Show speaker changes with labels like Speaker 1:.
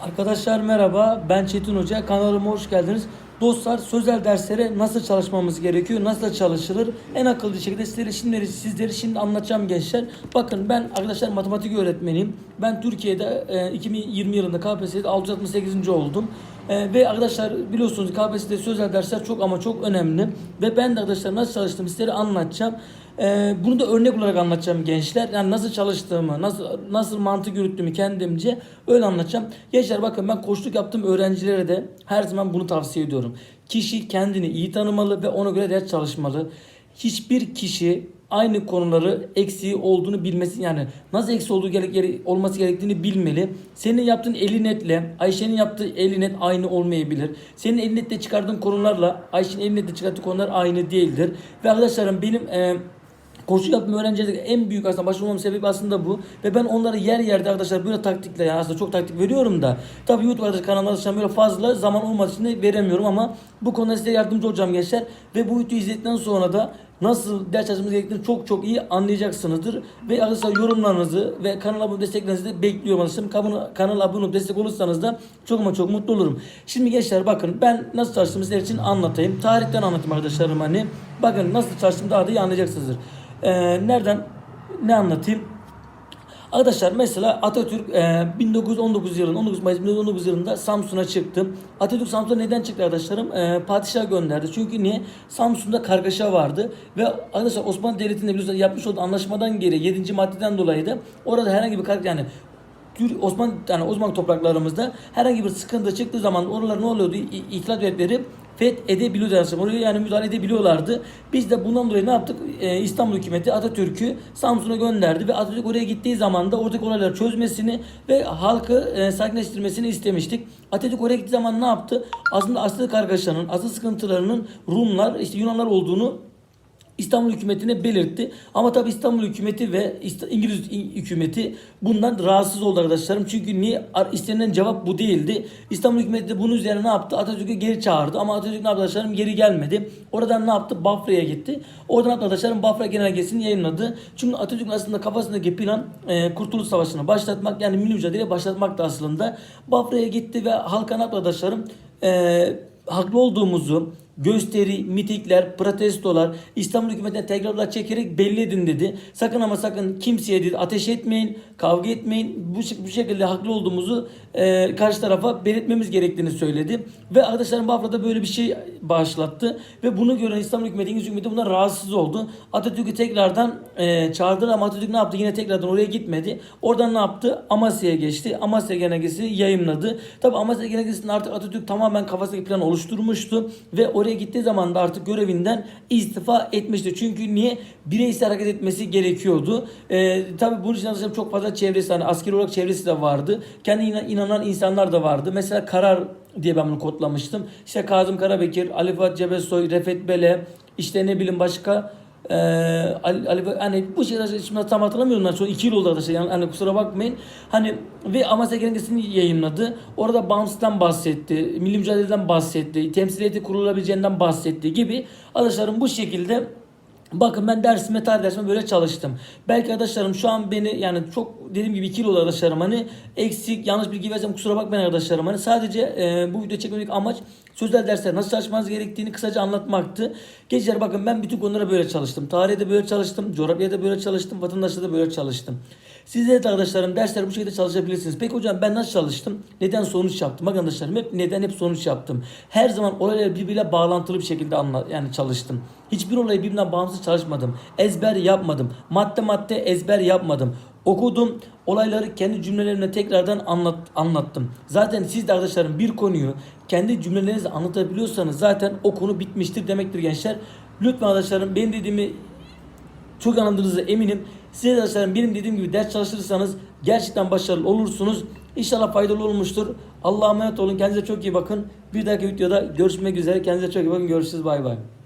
Speaker 1: Arkadaşlar merhaba, ben Çetin Hoca. Kanalıma hoş geldiniz. Dostlar sözel derslere nasıl çalışmamız gerekiyor, nasıl çalışılır en akıllı şekilde sizlere şimdi, sizlere şimdi anlatacağım gençler. Bakın ben arkadaşlar matematik öğretmeniyim. Ben Türkiye'de e, 2020 yılında KPSS'de 668. oldum. E, ve arkadaşlar biliyorsunuz KPSS'de sözel dersler çok ama çok önemli. Ve ben de arkadaşlar nasıl çalıştığımı sizlere anlatacağım. Ee, bunu da örnek olarak anlatacağım gençler. Yani nasıl çalıştığımı, nasıl nasıl mantık yürüttüğümü kendimce öyle anlatacağım. Gençler bakın ben koçluk yaptığım öğrencilere de her zaman bunu tavsiye ediyorum. Kişi kendini iyi tanımalı ve ona göre ders çalışmalı. Hiçbir kişi aynı konuları eksiği olduğunu bilmesi yani nasıl eksi olduğu gerek, gere- olması gerektiğini bilmeli. Senin yaptığın eli netle Ayşe'nin yaptığı eli net aynı olmayabilir. Senin eli netle çıkardığın konularla Ayşe'nin eli netle çıkarttığı konular aynı değildir. Ve arkadaşlarım benim e, Koçluk yaptığım öğrencilerde en büyük aslında başvurmamın sebebi aslında bu. Ve ben onlara yer yerde arkadaşlar böyle taktikle yani aslında çok taktik veriyorum da. Tabii YouTube arkadaş kanalında çalışan böyle fazla zaman olmadığı için veremiyorum ama bu konuda size yardımcı olacağım gençler. Ve bu videoyu izledikten sonra da nasıl ders çalışmamız gerektiğini çok çok iyi anlayacaksınızdır. Ve arkadaşlar yorumlarınızı ve kanala abone desteklerinizi de bekliyorum arkadaşlar. Kanala, kanala abone olup destek olursanız da çok ama çok mutlu olurum. Şimdi gençler bakın ben nasıl çalıştığımı sizler için anlatayım. Tarihten anlatayım arkadaşlarım hani. Bakın nasıl çalıştığımı daha da iyi anlayacaksınızdır. Ee, nereden ne anlatayım? Arkadaşlar mesela Atatürk e, 1919 yılında 19 Mayıs 1919 yılında Samsun'a çıktı. Atatürk Samsun'a neden çıktı arkadaşlarım? E, padişah gönderdi. Çünkü niye? Samsun'da kargaşa vardı ve arkadaşlar Osmanlı Devleti'nde biliyorsunuz yapmış olduğu anlaşmadan geri 7. maddeden dolayı da orada herhangi bir kar yani Osmanlı yani Osmanlı topraklarımızda herhangi bir sıkıntı çıktığı zaman oralar ne oluyordu? İ- devletleri feth edebiliyordu aslında. Oraya yani müdahale edebiliyorlardı. Biz de bundan dolayı ne yaptık? Ee, İstanbul hükümeti Atatürk'ü Samsun'a gönderdi ve Atatürk oraya gittiği zaman da oradaki olayları çözmesini ve halkı e, sakinleştirmesini istemiştik. Atatürk oraya gittiği zaman ne yaptı? Aslında asıl kargaşanın, asıl sıkıntılarının Rumlar, işte Yunanlar olduğunu İstanbul hükümetine belirtti. Ama tabi İstanbul hükümeti ve İngiliz hükümeti bundan rahatsız oldu arkadaşlarım. Çünkü niye istenilen cevap bu değildi. İstanbul hükümeti de bunun üzerine ne yaptı? Atatürk'ü geri çağırdı. Ama Atatürk ne arkadaşlarım? Geri gelmedi. Oradan ne yaptı? Bafra'ya gitti. Oradan arkadaşlarım? Bafra genelgesini yayınladı. Çünkü Atatürk'ün aslında kafasındaki plan e, Kurtuluş Savaşı'nı başlatmak yani milli mücadele başlatmaktı aslında. Bafra'ya gitti ve halka arkadaşlarım? E, haklı olduğumuzu gösteri, mitikler, protestolar İstanbul hükümetine tekrarlar çekerek belli edin dedi. Sakın ama sakın kimseye dedi ateş etmeyin, kavga etmeyin. Bu, bu şekilde haklı olduğumuzu e, karşı tarafa belirtmemiz gerektiğini söyledi. Ve arkadaşlarım Bafra'da böyle bir şey bağışlattı. Ve bunu gören İstanbul hükümeti, İngiliz hükümeti bundan rahatsız oldu. Atatürk'ü tekrardan e, çağırdılar ama Atatürk ne yaptı? Yine tekrardan oraya gitmedi. Oradan ne yaptı? Amasya'ya geçti. Amasya genelgesini yayımladı. Tabi Amasya genelgesinde artık Atatürk tamamen kafasındaki planı oluşturmuştu. Ve oraya gittiği zaman da artık görevinden istifa etmişti. Çünkü niye? Bireysel hareket etmesi gerekiyordu. E, tabi bunun için arkadaşlar çok fazla çevresi, hani askeri olarak çevresi de vardı. Kendi inan- inanan insanlar da vardı. Mesela karar diye ben bunu kodlamıştım. İşte Kazım Karabekir, Ali Fuat Cebesoy, Refet Bele, işte ne bileyim başka ee, Ali, Ali hani bu şeyler şimdi tam hatırlamıyorum ben sonra iki yıl oldu arkadaşlar. Yani hani kusura bakmayın. Hani ve Amasya Genelgesi'ni yayınladı. Orada bağımsızlıktan bahsetti milli mücadeleden bahsetti temsiliyeti kurulabileceğinden bahsetti gibi arkadaşlarım bu şekilde Bakın ben dersime tarih dersime böyle çalıştım. Belki arkadaşlarım şu an beni yani çok dediğim gibi 2 yıl oldu arkadaşlarım hani eksik yanlış bilgi versem kusura bakmayın arkadaşlarım hani sadece e, bu video çekmemek amaç sözel dersler nasıl çalışmanız gerektiğini kısaca anlatmaktı. Gençler bakın ben bütün konulara böyle çalıştım. Tarihte böyle çalıştım, coğrafyada böyle çalıştım, vatandaşlıkta böyle çalıştım. Sizler de arkadaşlarım dersler bu şekilde çalışabilirsiniz. Peki hocam ben nasıl çalıştım? Neden sonuç yaptım? Bakın arkadaşlarım hep neden hep sonuç yaptım. Her zaman olayları birbiriyle bağlantılı bir şekilde anla, yani çalıştım. Hiçbir olayı birbirinden bağımsız çalışmadım. Ezber yapmadım. Madde madde ezber yapmadım. Okudum. Olayları kendi cümlelerimle tekrardan anlat, anlattım. Zaten siz de arkadaşlarım bir konuyu kendi cümlelerinizle anlatabiliyorsanız zaten o konu bitmiştir demektir gençler. Lütfen arkadaşlarım benim dediğimi çok anladığınıza eminim. Siz arkadaşlarım benim dediğim gibi ders çalışırsanız gerçekten başarılı olursunuz. İnşallah faydalı olmuştur. Allah'a emanet olun. Kendinize çok iyi bakın. Bir dahaki videoda görüşmek üzere. Kendinize çok iyi bakın. Görüşürüz. Bay bay.